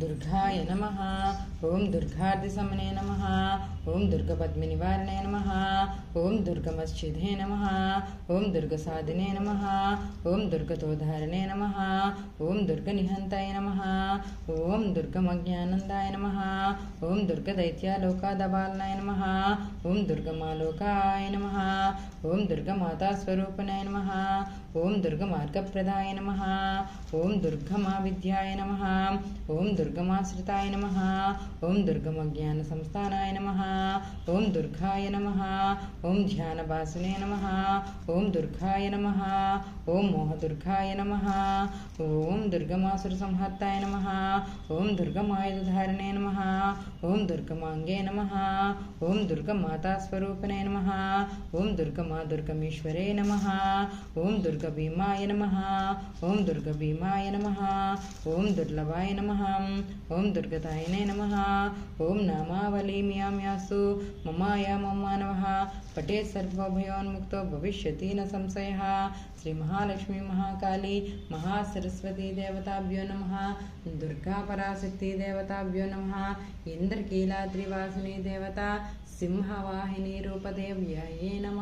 దుర్గాయ నమ. ఓం దుర్గార్ధిసమనే నమ. ఓం దుర్గపద్మి నివారణే నమ. ఓం దుర్గమశ్చిదే నమ. ఓం దుర్గసాధినే నమ. ఓం దుర్గతోధారణే నమ. ఓం దుర్గనిహంతాయ నమ. ఓం దుర్గమజ్ఞానందాయ నమ. ఓం దుర్గదైత్యాలోకాదబాలనాయ నమ. ఓం దుర్గమాలోకాయ నమ. ఓం దుర్గమాతాస్వరూపనాయ నమ ఓం దుర్గమార్గప్రదాయ నమ ఓం దుర్గమా విద్యాయ నమ ఓం దుర్గమాశ్రితాయ నమ ఓం దుర్గమజ్ఞాన సంస్థానాయ నమ ఓం దుర్గాయ నమ ఓం ధ్యానభాసునే నమ ఓం దుర్గాయ నమ ఓం మోహదుర్గాయ నమ ఓం దుర్గమాసుర సంహర్తాయ నమ ఓం దుర్గమాయుధారణే నమ ఓం దుర్గమాంగే నమ ఓం దుర్గమాతాస్వరూపనే నమ ఓం దుర్గమ దుర్గమీశ్వరే నమ. ఓం దుర్గ భీమాయ నమ. ఓం దుర్గ భీమాయ నమ. ఓం దుర్లభాయ నమ. ఓం దుర్గతాయనే నమ. ఓం నామావళీమ్యామ్యాసు మమాయా మమ్మానవ పటే సర్వభయోన్ముక్తో భవిష్యతి న సంశయ. శ్రీ మహాలక్ష్మి మహాకాళీ మహాసరస్వతీ దేవతాభ్యో నమ. దుర్గా పరాశక్తి దేవతాభ్యో నమ. ఇంద్రకీలాద్రివాసిని దేవత సింహవాహిని రూపదేవ్యయే నమ.